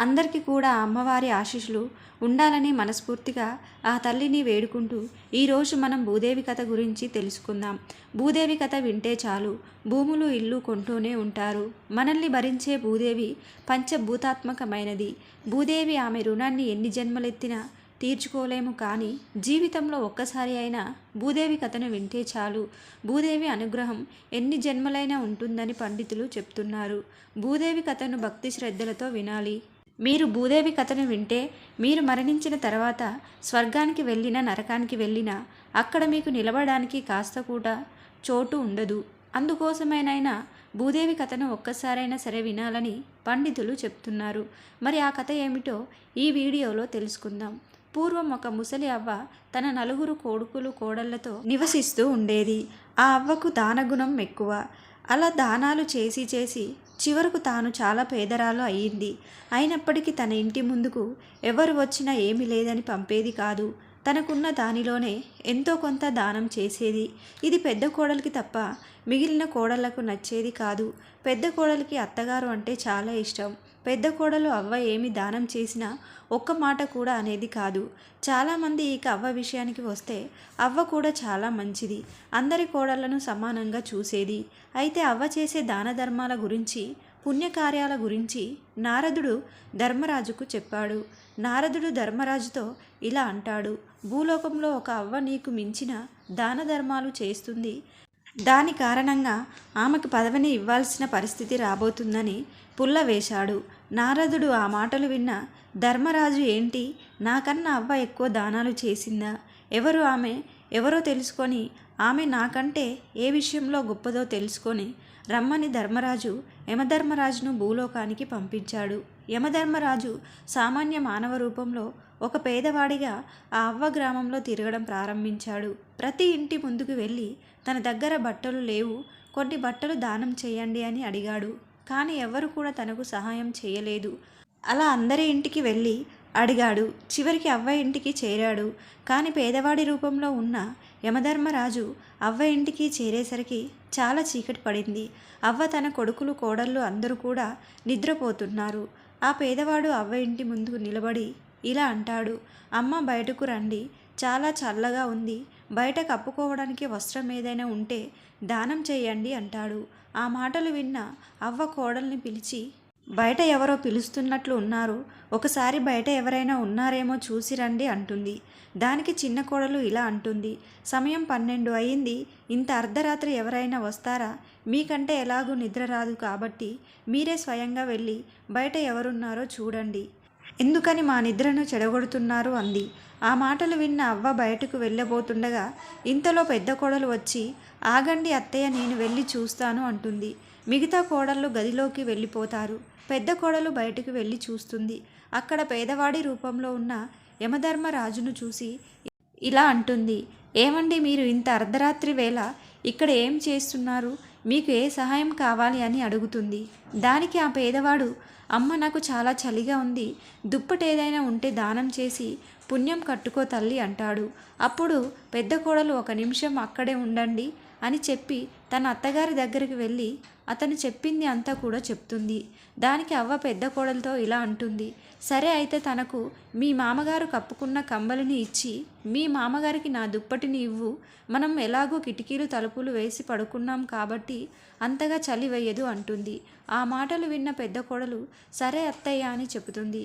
అందరికీ కూడా అమ్మవారి ఆశీస్సులు ఉండాలని మనస్ఫూర్తిగా ఆ తల్లిని వేడుకుంటూ ఈరోజు మనం భూదేవి కథ గురించి తెలుసుకుందాం. భూదేవి కథ వింటే చాలు. భూములు ఇల్లు కొంటూనే ఉంటారు. మనల్ని భరించే భూదేవి పంచభూతాత్మకమైనది. భూదేవి ఆమె రుణాన్ని ఎన్ని జన్మలెత్తినా తీర్చుకోలేము కానీ జీవితంలో ఒక్కసారి అయినా భూదేవి కథను వింటే చాలు. భూదేవి అనుగ్రహం ఎన్ని జన్మలైనా ఉంటుందని పండితులు చెప్తున్నారు. భూదేవి కథను భక్తి శ్రద్ధలతో వినాలి. మీరు భూదేవి కథను వింటే మీరు మరణించిన తర్వాత స్వర్గానికి వెళ్ళినా నరకానికి వెళ్ళినా అక్కడ మీకు నిలబడడానికి కాస్త కూడా చోటు ఉండదు. అందుకోసమేనైనా భూదేవి కథను ఒక్కసారైనా సరే వినాలని పండితులు చెప్తున్నారు. మరి ఆ కథ ఏమిటో ఈ వీడియోలో తెలుసుకుందాం. పూర్వం ఒక ముసలి అవ్వ తన నలుగురు కొడుకులు కోడళ్ళతో నివసిస్తూ ఉండేది. ఆ అవ్వకు దానగుణం ఎక్కువ. అలా దానాలు చేసి చేసి చివరకు తాను చాలా పేదరాలు అయ్యింది. అయినప్పటికీ తన ఇంటి ముందుకు ఎవరు వచ్చినా ఏమీ లేదని పంపేది కాదు. తనకున్న దానిలోనే ఎంతో కొంత దానం చేసేది. ఇది పెద్ద కోడలికి తప్ప మిగిలిన కోడళ్ళకు నచ్చేది కాదు. పెద్ద కోడలికి అత్తగారు అంటే చాలా ఇష్టం. పెద్ద కోడలు అవ్వ ఏమి దానం చేసినా ఒక్క మాట కూడా అనేది కాదు. చాలామంది ఇక అవ్వ విషయానికి వస్తే అవ్వ కూడా చాలా మంచిది. అందరి కోడళ్ళను సమానంగా చూసేది. అయితే అవ్వ చేసే దాన ధర్మాల గురించి పుణ్యకార్యాల గురించి నారదుడు ధర్మరాజుకు చెప్పాడు. నారదుడు ధర్మరాజుతో ఇలా అంటాడు భూలోకంలో ఒక అవ్వ నీకు మించిన దాన ధర్మాలు చేస్తుంది. దాని కారణంగా ఆమెకు పదవిని ఇవ్వాల్సిన పరిస్థితి రాబోతుందని పుల్ల వేశాడు. నారదుడు ఆ మాటలు విన్న ధర్మరాజు ఏంటి? నాకన్నా అవ్వ ఎక్కువ దానాలు చేసిందా? ఎవరు ఆమె? ఎవరో తెలుసుకొని ఆమె నాకంటే ఏ విషయంలో గొప్పదో తెలుసుకొని రమ్మని ధర్మరాజు యమధర్మరాజును భూలోకానికి పంపించాడు. యమధర్మరాజు సామాన్య మానవ రూపంలో ఒక పేదవాడిగా ఆ అవ్వ గ్రామంలో తిరగడం ప్రారంభించాడు. ప్రతి ఇంటి ముందుకు వెళ్ళి తన దగ్గర బట్టలు లేవు కొన్ని బట్టలు దానం చేయండి అని అడిగాడు. కానీ ఎవరు కూడా తనకు సహాయం చేయలేదు. అలా అందరి ఇంటికి వెళ్ళి అడిగాడు. చివరికి అవ్వ ఇంటికి చేరాడు. కానీ పేదవాడి రూపంలో ఉన్న యమధర్మరాజు అవ్వ ఇంటికి చేరేసరికి చాలా చీకటి పడింది. అవ్వ తన కొడుకులు కోడళ్ళు అందరూ కూడా నిద్రపోతున్నారు. ఆ పేదవాడు అవ్వ ఇంటి ముందుకు నిలబడి ఇలా అంటాడు అమ్మ బయటకు రండి. చాలా చల్లగా ఉంది. బయట కప్పుకోవడానికి వస్త్రం ఏదైనా ఉంటే దానం చేయండి అంటాడు. ఆ మాటలు విన్న అవ్వ కోడల్ని పిలిచి బయట ఎవరో పిలుస్తున్నట్లు ఉన్నారు. ఒకసారి బయట ఎవరైనా ఉన్నారేమో చూసి రండి అంటుంది. దానికి చిన్న కోడలు ఇలా అంటుంది. సమయం పన్నెండు అయింది. ఇంత అర్ధరాత్రి ఎవరైనా వస్తారా? మీకంటే ఎలాగూ నిద్ర రాదు కాబట్టి మీరే స్వయంగా వెళ్ళి బయట ఎవరున్నారో చూడండి. ఎందుకని మా నిద్రను చెడగొడుతున్నారు అంది. ఆ మాటలు విన్న అవ్వ బయటకు వెళ్ళబోతుండగా ఇంతలో పెద్ద కోడలు వచ్చి ఆగండి అత్తయ్య నేను వెళ్ళి చూస్తాను అంటుంది. మిగతా కోడళ్ళు గదిలోకి వెళ్ళిపోతారు. పెద్ద కోడలు బయటకు వెళ్ళి చూస్తుంది. అక్కడ పేదవాడి రూపంలో ఉన్న యమధర్మరాజును చూసి ఇలా అంటుంది. ఏమండి మీరు ఇంత అర్ధరాత్రి వేళ ఇక్కడ ఏం చేస్తున్నారు? మీకు ఏ సహాయం కావాలి అని అడుగుతుంది. దానికి ఆ పేదవాడు అమ్మ నాకు చాలా చలిగా ఉంది. దుప్పటి ఏదైనా ఉంటే దానం చేసి పుణ్యం కట్టుకో తల్లి అంటాడు. అప్పుడు పెద్ద కోడలు ఒక నిమిషం అక్కడే ఉండండి అని చెప్పి తన అత్తగారి దగ్గరికి వెళ్ళి అతను చెప్పింది అంతా కూడా చెప్తుంది. దానికి అవ్వ పెద్ద కోడలతో ఇలా అంటుంది. సరే అయితే తనకు మీ మామగారు కప్పుకున్న కంబలిని ఇచ్చి మీ మామగారికి నా దుప్పటిని ఇవ్వు. మనం ఎలాగో కిటికీలు తలుపులు వేసి పడుకున్నాం కాబట్టి అంతగా చలి వేయదు అంటుంది. ఆ మాటలు విన్న పెద్ద కోడలు సరే అత్తయ్య అని చెబుతుంది.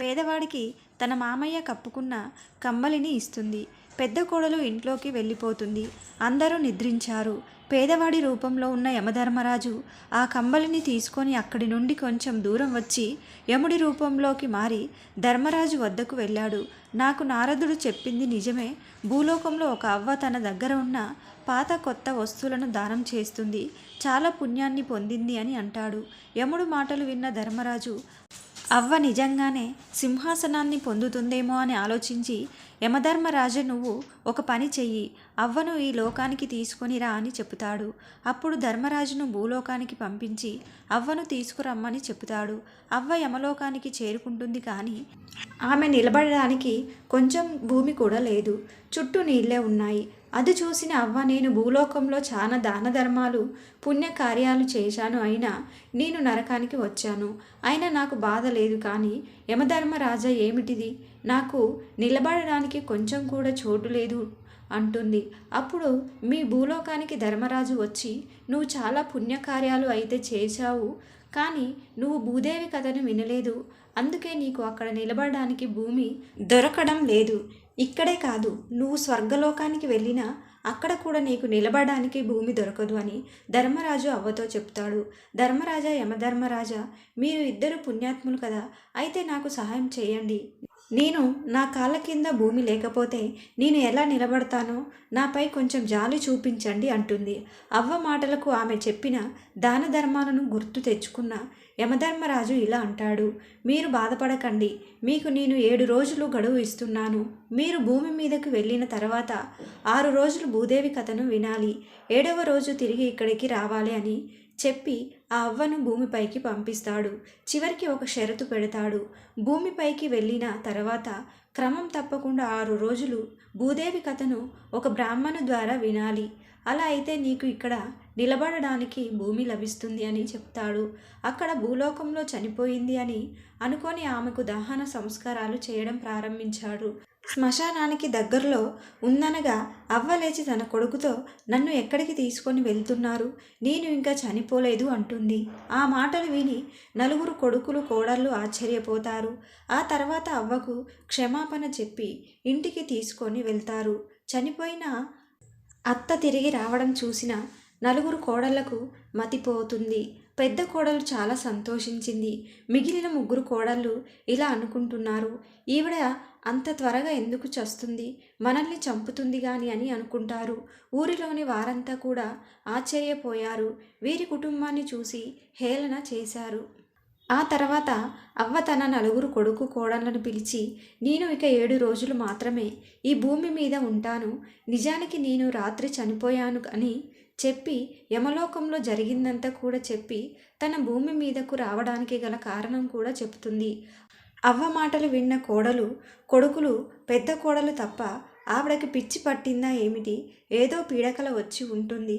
పేదవాడికి తన మామయ్య కప్పుకున్న కంబలిని ఇస్తుంది. పెద్ద కోడలు ఇంట్లోకి వెళ్ళిపోతుంది. అందరూ నిద్రించారు. పేదవాడి రూపంలో ఉన్న యమధర్మరాజు ఆ కంబలిని తీసుకొని అక్కడి నుండి కొంచెం దూరం వచ్చి యముడి రూపంలోకి మారి ధర్మరాజు వద్దకు వెళ్ళాడు. నాకు నారదుడు చెప్పింది నిజమే. భూలోకంలో ఒక అవ్వ తన దగ్గర ఉన్న పాత కొత్త వస్తువులను దానం చేస్తుంది. చాలా పుణ్యాన్ని పొందింది అని అంటాడు. యముడు మాటలు విన్న ధర్మరాజు అవ్వ నిజంగానే సింహాసనాన్ని పొందుతుందేమో అని ఆలోచించి యమధర్మరాజు నువ్వు ఒక పని చెయ్యి అవ్వను ఈ లోకానికి తీసుకొని రా అని చెబుతాడు అప్పుడు ధర్మరాజును భూలోకానికి పంపించి అవ్వను తీసుకురమ్మని చెబుతాడు అవ్వ యమలోకానికి చేరుకుంటుంది కానీ ఆమె నిలబడడానికి కొంచెం భూమి కూడా లేదు. చుట్టూ నీళ్ళే ఉన్నాయి. అది చూసిన అవ్వ నేను భూలోకంలో చాలా దాన ధర్మాలు పుణ్యకార్యాలు చేశాను. అయినా నేను నరకానికి వచ్చాను. అయినా నాకు బాధ లేదు. కానీ యమధర్మరాజా ఏమిటిది? నాకు నిలబడడానికి కొంచెం కూడా చోటు లేదు అంటుంది. అప్పుడు మీ భూలోకానికి ధర్మరాజు వచ్చి నువ్వు చాలా పుణ్యకార్యాలు అయితే చేశావు. కానీ నువ్వు భూదేవి కథను వినలేదు. అందుకే నీకు అక్కడ నిలబడడానికి భూమి దొరకడం లేదు. ఇక్కడే కాదు నువ్వు స్వర్గలోకానికి వెళ్ళినా అక్కడ కూడా నీకు నిలబడడానికి భూమి దొరకదు అని ధర్మరాజు అవ్వతో చెప్తాడు. ధర్మరాజా యమధర్మరాజా మీరు ఇద్దరు పుణ్యాత్ములు కదా అయితే నాకు సహాయం చేయండి. నేను నా కాళ్ళ కింద భూమి లేకపోతే నేను ఎలా నిలబడతానో? నాపై కొంచెం జాలి చూపించండి అంటుంది. అవ్వ మాటలకు ఆమె చెప్పిన దాన ధర్మాలను గుర్తు తెచ్చుకున్న యమధర్మరాజు ఇలా అంటాడు. మీరు బాధపడకండి. మీకు నేను ఏడు రోజులు గడువు ఇస్తున్నాను. మీరు భూమి మీదకు వెళ్ళిన తర్వాత ఆరు రోజులు భూదేవి కథను వినాలి. ఏడవ రోజు తిరిగి ఇక్కడికి రావాలి అని చెప్పి ఆ అవ్వను భూమిపైకి పంపిస్తాడు. చివరికి ఒక షరతు పెడతాడు. భూమిపైకి వెళ్ళిన తర్వాత క్రమం తప్పకుండా ఆరు రోజులు భూదేవి కథను ఒక బ్రాహ్మణు ద్వారా వినాలి. అలా అయితే నీకు ఇక్కడ నిలబడడానికి భూమి లభిస్తుంది అని చెప్తాడు. అక్కడ భూలోకంలో చనిపోయింది అని అనుకొని ఆమెకు దహన సంస్కారాలు చేయడం ప్రారంభించాడు. శ్మశానానికి దగ్గరలో ఉందనగా అవ్వలేచి తన కొడుకుతో నన్ను ఎక్కడికి తీసుకొని వెళ్తున్నారు? నేను ఇంకా చనిపోలేదు అంటుంది. ఆ మాటలు విని నలుగురు కొడుకులు కోడళ్ళు ఆశ్చర్యపోతారు. ఆ తర్వాత అవ్వకు క్షమాపణ చెప్పి ఇంటికి తీసుకొని వెళ్తారు. చనిపోయిన అత్త తిరిగి రావడం చూసిన నలుగురు కోడళ్ళకు మతిపోతుంది. పెద్ద కోడలు చాలా సంతోషించింది. మిగిలిన ముగ్గురు కోడళ్ళు ఇలా అనుకుంటున్నారు. ఈవిడ అంత త్వరగా ఎందుకు చస్తుంది? మనల్ని చంపుతుంది గాని అని అనుకుంటారు. ఊరిలోని వారంతా కూడా ఆశ్చర్యపోయారు. వీరి కుటుంబాన్ని చూసి హేళన చేశారు. ఆ తర్వాత అవ్వ తన నలుగురు కొడుకు కోడళ్ళను పిలిచి నేను ఇక ఏడు రోజులు మాత్రమే ఈ భూమి మీద ఉంటాను. నిజానికి నేను రాత్రి చనిపోయాను అని చెప్పి యమలోకంలో జరిగిందంతా కూడా చెప్పి తన భూమి మీదకు రావడానికి గల కారణం కూడా చెప్తుంది అవ్వ మాటలు విన్న కోడలు కొడుకులు పెద్ద కోడలు తప్ప ఆవిడకి పిచ్చి పట్టిందా ఏమిటి? ఏదో పీడకల వచ్చి ఉంటుంది.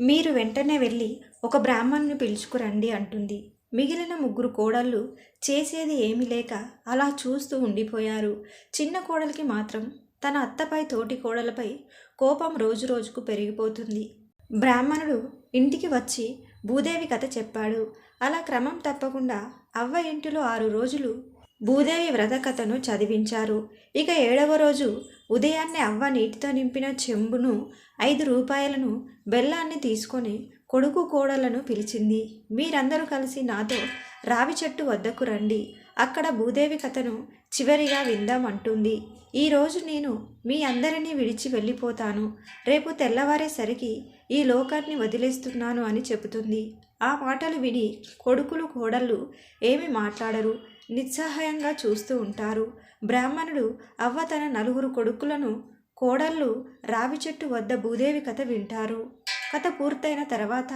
మీరు వెంటనే వెళ్ళి ఒక బ్రాహ్మణ్ని పిలుచుకురండి అంటుంది. మిగిలిన ముగ్గురు కోడళ్ళు చేసేది ఏమీ లేక అలా చూస్తూ ఉండిపోయారు. చిన్న కోడలికి మాత్రం తన అత్తపై తోటి కోడలపై కోపం రోజు రోజుకు పెరిగిపోతుంది. బ్రాహ్మణుడు ఇంటికి వచ్చి భూదేవి కథ చెప్పాడు. అలా క్రమం తప్పకుండా అవ్వ ఇంటిలో ఆరు రోజులు భూదేవి వ్రత కథను చదివించారు. ఇక ఏడవ రోజు ఉదయాన్నే అవ్వ నీటితో నింపిన చెంబును ఐదు రూపాయలను బెల్లాన్ని తీసుకొని కొడుకు కోడలను పిలిచింది. మీరందరూ కలిసి నాతో రావి చెట్టు వద్దకు రండి. అక్కడ భూదేవి కథను చివరిగా విందామంటుంది. ఈరోజు నేను మీ అందరినీ విడిచి వెళ్ళిపోతాను. రేపు తెల్లవారేసరికి ఈ లోకాన్ని వదిలేస్తున్నాను అని చెబుతుంది. ఆ మాటలు విని కొడుకులు కోడళ్ళు ఏమి మాట్లాడరు. నిస్సహాయంగా చూస్తూ ఉంటారు. బ్రాహ్మణుడు అవ్వ తన నలుగురు కొడుకులను కోడళ్ళు రావి చెట్టు వద్ద భూదేవి కథ వింటారు. కథ పూర్తయిన తర్వాత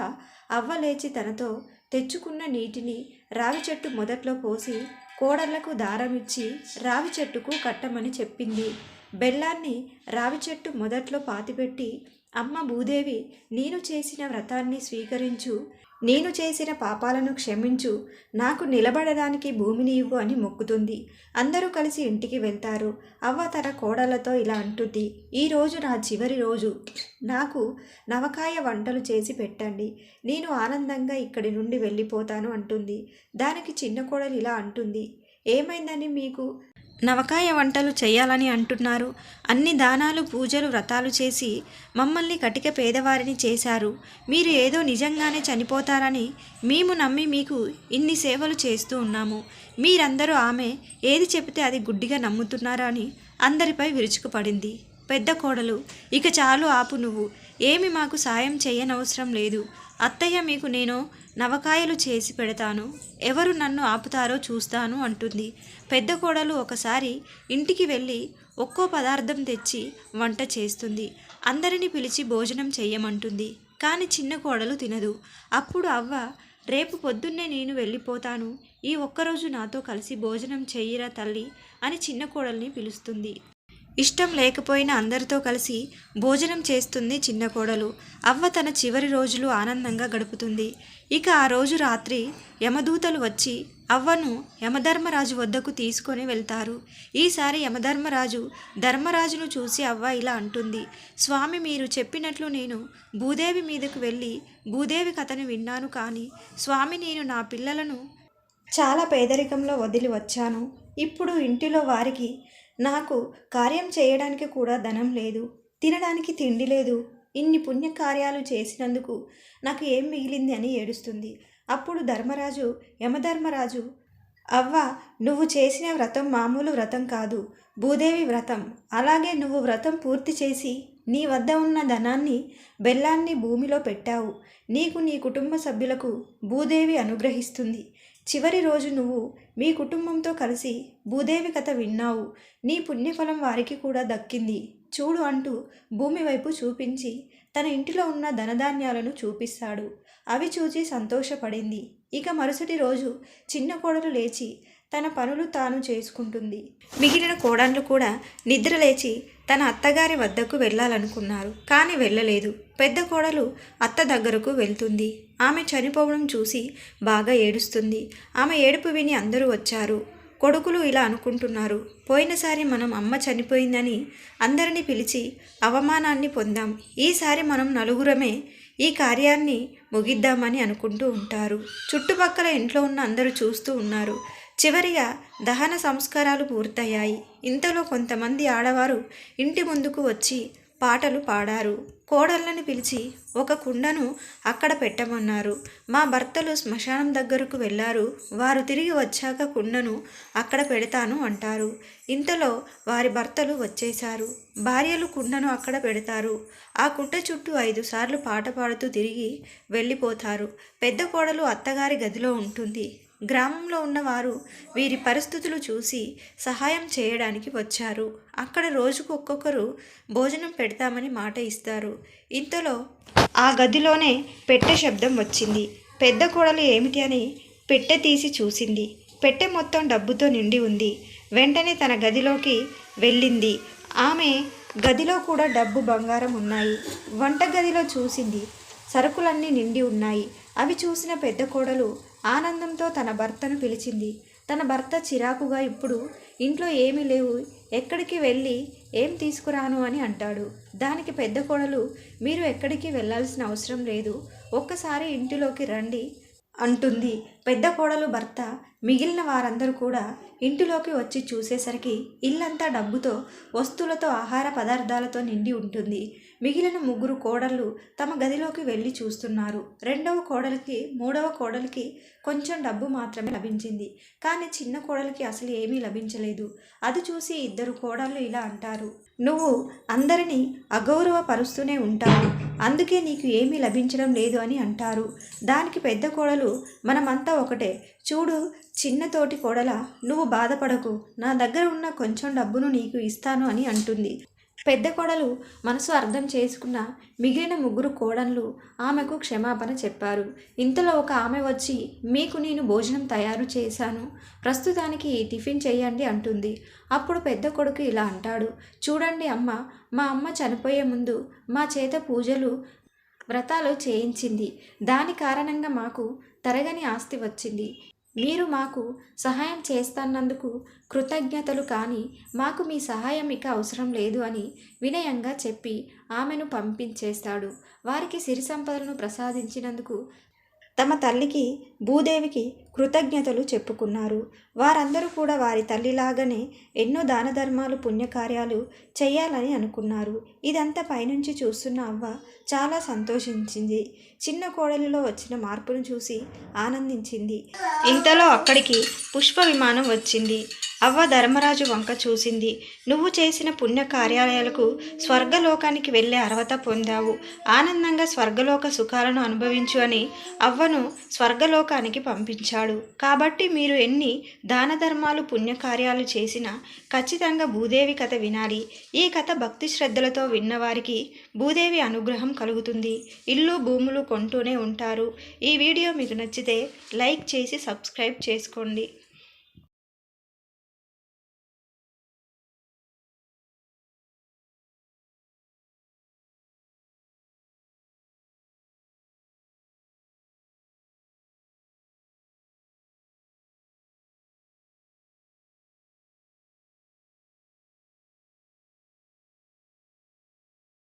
అవ్వ లేచి తనతో తెచ్చుకున్న నీటిని రావి చెట్టు మొదట్లో పోసి కోడళ్ళకు దారమిచ్చి రావి చెట్టుకు కట్టమని చెప్పింది. బెల్లాన్ని రావి చెట్టు మొదట్లో పాతిపెట్టి అమ్మ భూదేవి నేను చేసిన వ్రతాన్ని స్వీకరించు. నేను చేసిన పాపాలను క్షమించు. నాకు నిలబడడానికి భూమిని ఇవ్వు అని మొక్కుతుంది. అందరూ కలిసి ఇంటికి వెళ్తారు. అవ్వ తన కోడలతో ఇలా అంటుంది. ఈరోజు నా చివరి రోజు. నాకు నవకాయ వంటలు చేసి పెట్టండి. నేను ఆనందంగా ఇక్కడి నుండి వెళ్ళిపోతాను అంటుంది. దానికి చిన్న కోడలు ఇలా అంటుంది. ఏమైందని మీకు? నవకాయ వంటలు చేయాలని అంటున్నారు. అన్ని దానాలు పూజలు వ్రతాలు చేసి మమ్మల్ని కటిక పేదవారిని చేశారు. మీరు ఏదో నిజంగానే చనిపోతారని మేము నమ్మి మీకు ఇన్ని సేవలు చేస్తూ ఉన్నాము. మీరందరూ ఆమె ఏది చెబితే అది గుడ్డిగా నమ్ముతున్నారా అని అందరిపై విరుచుకుపడింది. పెద్ద కోడలు ఇక చాలు ఆపు నువ్వు. ఏమి మాకు సాయం చేయనవసరం లేదు. అత్తయ్య మీకు నేను నవకాయలు చేసి పెడతాను. ఎవరు నన్ను ఆపుతారో చూస్తాను అంటుంది. పెద్ద కోడలు ఒకసారి ఇంటికి వెళ్ళి ఒక్కో పదార్థం తెచ్చి వంట చేస్తుంది. అందరిని పిలిచి భోజనం చెయ్యమంటుంది. కానీ చిన్న కోడలు తినదు. అప్పుడు అవ్వ రేపు పొద్దున్నే నేను వెళ్ళిపోతాను. ఈ ఒక్కరోజు నాతో కలిసి భోజనం చెయ్యిరా తల్లి అని చిన్న కోడల్ని పిలుస్తుంది. ఇష్టం లేకపోయినా అందరితో కలిసి భోజనం చేస్తుంది చిన్న కోడలు. అవ్వ తన చివరి రోజులు ఆనందంగా గడుపుతుంది. ఇక ఆ రోజు రాత్రి యమదూతలు వచ్చి అవ్వను యమధర్మరాజు వద్దకు తీసుకొని వెళ్తారు. ఈసారి యమధర్మరాజు ధర్మరాజును చూసి అవ్వ ఇలా అంటుంది. స్వామి మీరు చెప్పినట్లు నేను భూదేవి మీదకు వెళ్ళి భూదేవి కథను విన్నాను కానీ స్వామి నేను నా పిల్లలను చాలా పేదరికంలో వదిలి వచ్చాను. ఇప్పుడు ఇంటిలో వారికి నాకు కార్యం చేయడానికి కూడా ధనం లేదు తినడానికి తిండి లేదు. ఇన్ని పుణ్యకార్యాలు చేసినందుకు నాకు ఏం మిగిలింది అని ఏడుస్తుంది. అప్పుడు ధర్మరాజు యమధర్మరాజు అవ్వ నువ్వు చేసిన వ్రతం మామూలు వ్రతం కాదు భూదేవి వ్రతం. అలాగే నువ్వు వ్రతం పూర్తి చేసి నీ వద్ద ఉన్న ధనాన్ని బెల్లాన్ని భూమిలో పెట్టావు. నీకు నీ కుటుంబ సభ్యులకు భూదేవి అనుగ్రహిస్తుంది. చివరి రోజు నువ్వు మీ కుటుంబంతో కలిసి భూదేవి కథ విన్నావు. నీ పుణ్యఫలం వారికి కూడా దక్కింది. చూడు అంటూ భూమి వైపు చూపించి తన ఇంటిలో ఉన్న ధనధాన్యాలను చూపిస్తాడు. అవి చూచి సంతోషపడింది. ఇక మరుసటి రోజు చిన్న కోడలు లేచి తన పనులు తాను చేసుకుంటుంది. మిగిలిన కోడళ్ళు కూడా నిద్ర లేచి తన అత్తగారి వద్దకు వెళ్ళాలనుకున్నారు. కానీ వెళ్ళలేదు. పెద్ద కోడలు అత్త దగ్గరకు వెళ్తుంది. ఆమె చనిపోవడం చూసి బాగా ఏడుస్తుంది. ఆమె ఏడుపు విని అందరూ వచ్చారు. కొడుకులు ఇలా అనుకుంటున్నారు. పోయినసారి మనం అమ్మ చనిపోయిందని అందరినీ పిలిచి అవమానాన్ని పొందాం. ఈసారి మనం నలుగురమే ఈ కార్యాన్ని ముగిద్దామని అనుకుంటూ ఉంటారు. చుట్టుపక్కల ఇంట్లో ఉన్న అందరూ చూస్తూ ఉన్నారు. చివరిగా దహన సంస్కారాలు పూర్తయ్యాయి. ఇంతలో కొంతమంది ఆడవారు ఇంటి ముందుకు వచ్చి పాటలు పాడారు. కోడళ్ళని పిలిచి ఒక కుండను అక్కడ పెట్టమన్నారు. మా భర్తలు శ్మశానం దగ్గరకు వెళ్ళారు. వారు తిరిగి వచ్చాక కుండను అక్కడ పెడతాను అంటారు. ఇంతలో వారి భర్తలు వచ్చేశారు. భార్యలు కుండను అక్కడ పెడతారు. ఆ కుండ చుట్టూ ఐదు సార్లు పాట పాడుతూ తిరిగి వెళ్ళిపోతారు. పెద్ద కోడలు అత్తగారి గదిలో ఉంటుంది. గ్రామంలో ఉన్నవారు వీరి పరిస్థితులు చూసి సహాయం చేయడానికి వచ్చారు. అక్కడ రోజుకు ఒక్కొక్కరు భోజనం పెడతామని మాట ఇస్తారు. ఇంతలో ఆ గదిలోనే పెట్టె శబ్దం వచ్చింది. పెద్ద కోడలు ఏమిటి అని పెట్టె తీసి చూసింది. పెట్టె మొత్తం డబ్బుతో నిండి ఉంది. వెంటనే తన గదిలోకి వెళ్ళింది. ఆమె గదిలో కూడా డబ్బు బంగారం ఉన్నాయి. వంట గదిలో చూసింది. సరుకులన్నీ నిండి ఉన్నాయి. అవి చూసిన పెద్ద కోడలు ఆనందంతో తన భర్తను పిలిచింది. తన భర్త చిరాకుగా ఇప్పుడు ఇంట్లో ఏమీ లేవు ఎక్కడికి వెళ్ళి ఏం తీసుకురాను అని అంటాడు. దానికి పెద్ద కోడలు మీరు ఎక్కడికి వెళ్ళాల్సిన అవసరం లేదు ఒక్కసారి ఇంటిలోకి రండి అంటుంది. పెద్ద కోడలు భర్త మిగిలిన వారందరూ కూడా ఇంటిలోకి వచ్చి చూసేసరికి ఇల్లంతా డబ్బుతో వస్తువులతో ఆహార పదార్థాలతో నిండి ఉంటుంది. మిగిలిన ముగ్గురు కోడళ్ళు తమ గదిలోకి వెళ్ళి చూస్తున్నారు. రెండవ కోడలికి మూడవ కోడలికి కొంచెం డబ్బు మాత్రమే లభించింది. కానీ చిన్న కోడలికి అసలు ఏమీ లభించలేదు. అది చూసి ఇద్దరు కోడళ్ళు ఇలా అంటారు. నువ్వు అందరినీ అగౌరవపరుస్తూనే ఉంటావు. అందుకే నీకు ఏమీ లభించడం లేదు అని అంటారు. దానికి పెద్ద కోడలు మనమంతా ఒకటే. చూడు చిన్న తోటి కోడల నువ్వు బాధపడకు. నా దగ్గర ఉన్న కొంచెం డబ్బును నీకు ఇస్తాను అని అంటుంది. పెద్ద కోడలు మనసు అర్థం చేసుకున్న మిగిలిన ముగ్గురు కోడళ్ళు ఆమెకు క్షమాపణ చెప్పారు. ఇంతలో ఒక ఆమె వచ్చి మీకు నేను భోజనం తయారు చేశాను. ప్రస్తుతానికి ఈ టిఫిన్ చేయండి అంటుంది. అప్పుడు పెద్ద కొడుకు ఇలా అంటాడు. చూడండి అమ్మ మా అమ్మ చనిపోయే ముందు మా చేత పూజలు వ్రతాలు చేయించింది. దాని కారణంగా మాకు తరగని ఆస్తి వచ్చింది. మీరు మాకు సహాయం చేస్తున్నందుకు కృతజ్ఞతలు కానీ మాకు మీ సహాయం ఇక అవసరం లేదు అని వినయంగా చెప్పి ఆమెను పంపించేస్తాడు. వారికి సిరి సంపదలను ప్రసాదించినందుకు తమ తల్లికి భూదేవికి కృతజ్ఞతలు చెప్పుకున్నారు. వారందరూ కూడా వారి తల్లిలాగానే ఎన్నో దాన ధర్మాలు పుణ్యకార్యాలు చేయాలని అనుకున్నారు. ఇదంతా పైనుంచి చూస్తున్న అవ్వ చాలా సంతోషించింది. చిన్న కోడలిలో వచ్చిన మార్పును చూసి ఆనందించింది. ఇంతలో అక్కడికి పుష్ప విమానం వచ్చింది. అవ్వ ధర్మరాజు వంక చూసింది. నువ్వు చేసిన పుణ్య కార్యాలయాలకు స్వర్గలోకానికి వెళ్ళే అర్హత పొందావు. ఆనందంగా స్వర్గలోక సుఖాలను అనుభవించు అని అవ్వను స్వర్గలోకానికి పంపించాడు. కాబట్టి మీరు ఎన్ని దాన ధర్మాలు పుణ్యకార్యాలు చేసినా ఖచ్చితంగా భూదేవి కథ వినాలి. ఈ కథ భక్తి శ్రద్ధలతో విన్నవారికి భూదేవి అనుగ్రహం కలుగుతుంది. ఇల్లు భూములు కొంటూనే ఉంటారు. ఈ వీడియో మీకు నచ్చితే లైక్ చేసి సబ్స్క్రైబ్ చేసుకోండి.